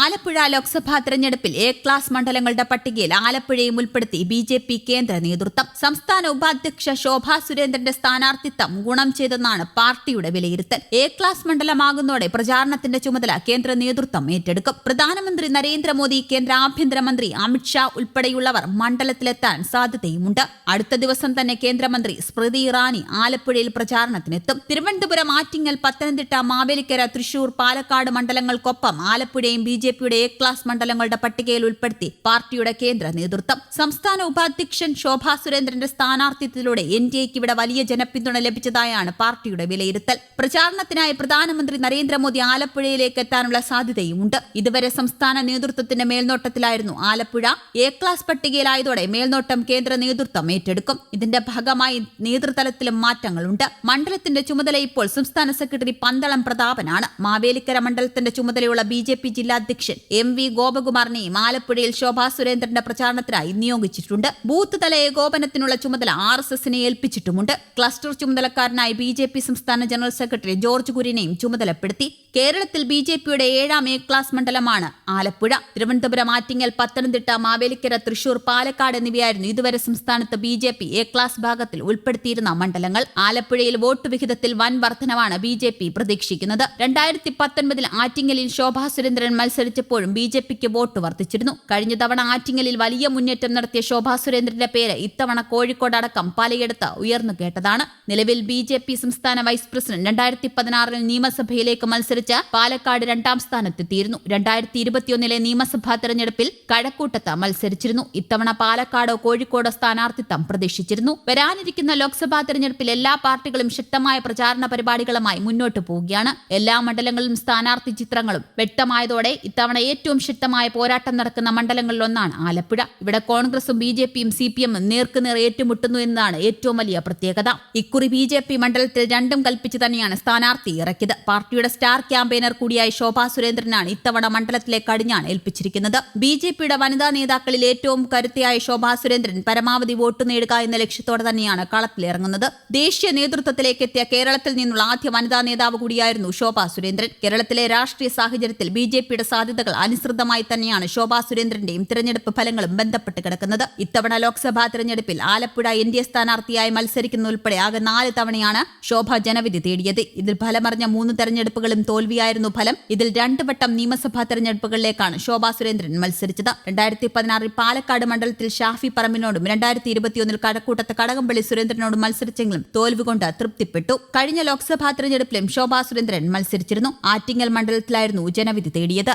ആലപ്പുഴ ലോക്സഭാ തെരഞ്ഞെടുപ്പിൽ A class മണ്ഡലങ്ങളുടെ പട്ടികയിൽ ആലപ്പുഴയും ഉൾപ്പെടുത്തി ബി ജെ പി കേന്ദ്ര നേതൃത്വം. സംസ്ഥാന ഉപാധ്യക്ഷ ശോഭാ സുരേന്ദ്രന്റെ സ്ഥാനാർത്ഥിത്വം ഗുണം ചെയ്തെന്നാണ് പാർട്ടിയുടെ വിലയിരുത്തൽ. എ ക്ലാസ് മണ്ഡലമാകുന്നതോടെ പ്രചാരണത്തിന്റെ ചുമതല കേന്ദ്ര നേതൃത്വം ഏറ്റെടുക്കും. പ്രധാനമന്ത്രി നരേന്ദ്രമോദി കേന്ദ്ര ആഭ്യന്തരമന്ത്രി അമിത്ഷാ ഉൾപ്പെടെയുള്ളവർ മണ്ഡലത്തിലെത്താൻ സാധ്യതയുമുണ്ട്. അടുത്ത ദിവസം തന്നെ കേന്ദ്രമന്ത്രി സ്മൃതി ഇറാനി ആലപ്പുഴയിൽ പ്രചാരണത്തിനെത്തും. തിരുവനന്തപുരം ആറ്റിങ്ങൽ പത്തനംതിട്ട മാവേലിക്കര തൃശൂർ പാലക്കാട് മണ്ഡലങ്ങൾക്കൊപ്പം ആലപ്പുഴയും ബി ജെ പിയുടെ എ ക്ലാസ് മണ്ഡലങ്ങളുടെ പട്ടികയിൽ ഉൾപ്പെടുത്തി പാർട്ടിയുടെ കേന്ദ്ര നേതൃത്വം. സംസ്ഥാന ഉപാധ്യക്ഷൻ ശോഭാ സുരേന്ദ്രന്റെ സ്ഥാനാർത്ഥിത്വത്തിലൂടെ എൻ ഡി എക്ക് ഇവിടെ വലിയ ജനപിന്തുണ ലഭിച്ചതായാണ് പാർട്ടിയുടെ വിലയിരുത്തൽ. പ്രചാരണത്തിനായി പ്രധാനമന്ത്രി നരേന്ദ്രമോദി ആലപ്പുഴയിലേക്ക് എത്താനുള്ള സാധ്യതയുമുണ്ട്. ഇതുവരെ സംസ്ഥാന നേതൃത്വത്തിന്റെ മേൽനോട്ടത്തിലായിരുന്നു ആലപ്പുഴ. എ ക്ലാസ് പട്ടികയിലായതോടെ മേൽനോട്ടം കേന്ദ്ര നേതൃത്വം ഏറ്റെടുക്കും. ഇതിന്റെ ഭാഗമായി നേതൃതലത്തിലും മാറ്റങ്ങളുണ്ട്. മണ്ഡലത്തിന്റെ ചുമതല ഇപ്പോൾ സംസ്ഥാന സെക്രട്ടറി പന്തളം പ്രതാപനാണ്. മാവേലിക്കര മണ്ഡലത്തിന്റെ ചുമതലയുള്ള ബി ജെ പി ജില്ലാ അധ്യക്ഷൻ എം വി ഗോപകുമാറിനെയും ആലപ്പുഴയിൽ ശോഭാ സുരേന്ദ്രന്റെ പ്രചാരണത്തിനായി നിയോഗിച്ചിട്ടുണ്ട്. ബൂത്ത് തല ഏകോപനത്തിനുള്ള ചുമതല ആർ എസ് എസിനെ ഏൽപ്പിച്ചിട്ടുമുണ്ട്. ക്ലസ്റ്റർ ചുമതലക്കാരനായി ബി ജെ പി സംസ്ഥാന ജനറൽ സെക്രട്ടറി ജോർജ് കുര്യനെയും ചുമതലപ്പെടുത്തി. കേരളത്തിൽ ബി ജെ പിയുടെ ഏഴാം എ ക്ലാസ് മണ്ഡലമാണ് ആലപ്പുഴ. തിരുവനന്തപുരം ആറ്റിങ്ങൽ പത്തനംതിട്ട മാവേലിക്കര തൃശൂർ പാലക്കാട് എന്നിവയായിരുന്നു ഇതുവരെ സംസ്ഥാനത്ത് B J P A class ഭാഗത്തിൽ ഉൾപ്പെടുത്തിയിരുന്ന മണ്ഡലങ്ങൾ. ആലപ്പുഴയിൽ വോട്ട് വിഹിതത്തിൽ വൻ വർധനവാണ് ബി ജെ പി പ്രതീക്ഷിക്കുന്നത്. രണ്ടായിരത്തി പത്തൊൻപതിൽ ആറ്റിങ്ങലിൽ ശോഭാ സുരേന്ദ്രൻ മത്സരിച്ചപ്പോഴും ബി ജെ പിക്ക് വോട്ട് വർദ്ധിച്ചിരുന്നു. കഴിഞ്ഞ തവണ ആറ്റിങ്ങലിൽ വലിയ മുന്നേറ്റം നടത്തിയ ശോഭാ സുരേന്ദ്രന്റെ പേര് ഇത്തവണ കോഴിക്കോട് അടക്കം പലയിടത്ത് ഉയർന്നു കേട്ടതാണ്. നിലവിൽ ബി ജെ പി സംസ്ഥാന വൈസ് പ്രസിഡന്റ് രണ്ടായിരത്തി പതിനാറിൽ നിയമസഭയിലേക്ക് മത്സരിച്ച് പാലക്കാട് രണ്ടാം സ്ഥാനത്തെത്തിയിരുന്നു. രണ്ടായിരത്തി ഇരുപത്തിയൊന്നിലെ നിയമസഭാ തെരഞ്ഞെടുപ്പിൽ കഴക്കൂട്ടത്ത് മത്സരിച്ചിരുന്നു. ഇത്തവണ പാലക്കാടോ കോഴിക്കോടോ സ്ഥാനാർത്ഥിത്വം പ്രതീക്ഷിച്ചിരുന്നു. വരാനിരിക്കുന്ന ലോക്സഭാ തെരഞ്ഞെടുപ്പിൽ എല്ലാ പാർട്ടികളും ശക്തമായ പ്രചാരണ പരിപാടികളുമായി മുന്നോട്ടു പോവുകയാണ്. എല്ലാ മണ്ഡലങ്ങളിലും സ്ഥാനാർത്ഥി ചിത്രങ്ങളും വ്യക്തമായതോടെ ഇത്തവണ ഏറ്റവും ശക്തമായ പോരാട്ടം നടക്കുന്ന മണ്ഡലങ്ങളിലൊന്നാണ് ആലപ്പുഴ. ഇവിടെ കോൺഗ്രസും ബി ജെ പിയും സി പി എമ്മും നേർക്കുനേർ ഏറ്റുമുട്ടുന്നു എന്നതാണ് ഏറ്റവും വലിയ പ്രത്യേകത. ഇക്കുറി ബി ജെ പി മണ്ഡലത്തിൽ രണ്ടും കൽപ്പിച്ച് തന്നെയാണ് സ്ഥാനാർത്ഥി ഇറക്കിയത്. പാർട്ടിയുടെ സ്റ്റാർ ക്യാമ്പയിനർ കൂടിയായ ശോഭാ സുരേന്ദ്രനാണ് ഇത്തവണ മണ്ഡലത്തിലെ കടിഞ്ഞാണ് ഏൽപ്പിച്ചിരിക്കുന്നത്. ബി ജെ പിയുടെ വനിതാ നേതാക്കളിൽ ഏറ്റവും കരുത്തയായ ശോഭാ സുരേന്ദ്രൻ പരമാവധി വോട്ട് നേടുക എന്ന ലക്ഷ്യത്തോടെ തന്നെയാണ് കളത്തിലിറങ്ങുന്നത് ദേശീയ നേതൃത്വത്തിലേക്ക് എത്തിയ കേരളത്തിൽ നിന്നുള്ള ആദ്യ വനിതാ നേതാവ് കൂടിയായിരുന്നു ശോഭാ സുരേന്ദ്രൻ. കേരളത്തിലെ രാഷ്ട്രീയ സാഹചര്യത്തിൽ ബി ജെ പിയുടെ സാധ്യതകൾ അനുസൃതമായി തന്നെയാണ് ശോഭാ സുരേന്ദ്രന്റെയും തിരഞ്ഞെടുപ്പ് ഫലങ്ങളും ബന്ധപ്പെട്ട് കിടക്കുന്നത്. ഇത്തവണ ലോക്സഭാ തിരഞ്ഞെടുപ്പിൽ ആലപ്പുഴ എൻ ഡി എ സ്ഥാനാർത്ഥിയായി മത്സരിക്കുന്ന ഉൾപ്പെടെ ആകെ നാല് തവണയാണ് ശോഭ ജനവിധി തേടിയത്. ഇതിൽ ഫലമറിഞ്ഞ മൂന്ന് തെരഞ്ഞെടുപ്പുകളും തോൽവിയായിരുന്നു ഫലം. ഇതിൽ രണ്ട് വട്ടം നിയമസഭാ തെരഞ്ഞെടുപ്പുകളിലേക്കാണ് ശോഭാ സുരേന്ദ്രൻ മത്സരിച്ചത്. രണ്ടായിരത്തി പതിനാറിൽ പാലക്കാട് മണ്ഡലത്തിൽ ഷാഫി പറമ്പിനോടും രണ്ടായിരത്തി ഇരുപത്തിയൊന്നിൽ കഴക്കൂട്ടത്ത് കടകംപള്ളി സുരേന്ദ്രനോടും മത്സരിച്ചെങ്കിലും തോൽവികൊണ്ട് തൃപ്തിപ്പെട്ടു. കഴിഞ്ഞ ലോക്സഭാ തെരഞ്ഞെടുപ്പിലും ശോഭാ സുരേന്ദ്രൻ മത്സരിച്ചിരുന്നു. ആറ്റിങ്ങൽ മണ്ഡലത്തിലായിരുന്നു ജനവിധി തേടിയത്.